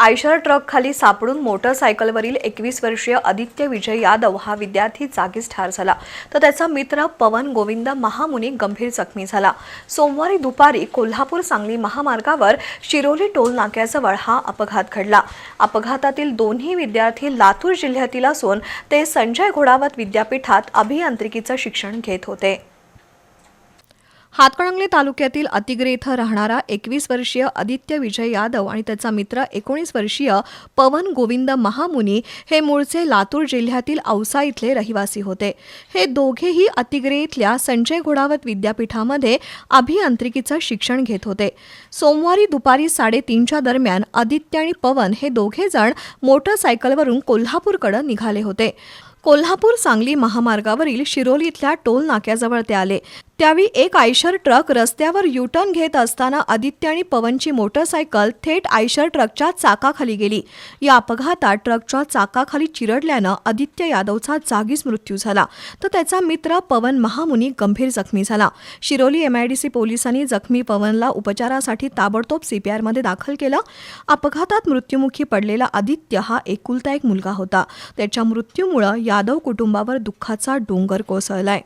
Eicher ट्रकखाली सापडून मोटरसायकलवरील एकवीस वर्षीय आदित्य विजय यादव हा विद्यार्थी जागीच ठार झाला. तर त्याचा मित्र पवन गोविंद महामुनी गंभीर जखमी झाला. सोमवारी दुपारी कोल्हापूर सांगली महामार्गावर शिरोली टोल नाक्याजवळ हा अपघात घडला. अपघातातील दोन्ही विद्यार्थी लातूर जिल्ह्यातील असून ते संजय घोडावत विद्यापीठात अभियांत्रिकीचं शिक्षण घेत होते. हातकणंगले तालुक्यातील अतिग्रे इथं राहणारा एकवीस वर्षीय आदित्य विजय यादव आणि त्याचा मित्र एकोणीस वर्षीय पवन गोविंद महामुनी हे मूळचे लातूर जिल्ह्यातील औसा इथले रहिवासी होते. हे दोघेही अतिग्रे इथल्या संजय घोडावत विद्यापीठामध्ये अभियांत्रिकीचं शिक्षण घेत होते. सोमवारी दुपारी साडेतीनच्या दरम्यान आदित्य आणि पवन हे दोघे जण मोटरसायकलवरून कोल्हापूरकडे निघाले होते. कोल्हापूर सांगली महामार्गावरील शिरोली इथल्या टोल नाक्याजवळ ते आले. त्यावेळी एक आयशर ट्रक रस्त्यावर युटर्न घेत असताना आदित्य आणि पवनची मोटरसायकल थेट आयशर ट्रकच्या चाकाखाली गेली. या अपघातात ट्रकच्या चाकाखाली चिरडल्यानं आदित्य यादवचा जागीच मृत्यू झाला. तर त्याचा मित्र पवन महामुनी गंभीर जखमी झाला. शिरोली एमआयडीसी पोलिसांनी जखमी पवनला उपचारासाठी ताबडतोब सीपीआरमध्ये दाखल केलं. अपघातात मृत्युमुखी पडलेला आदित्य हा एकुलता एक मुलगा होता. त्याच्या मृत्यूमुळं यादव कुटुंबावर दुःखाचा डोंगर कोसळलाय.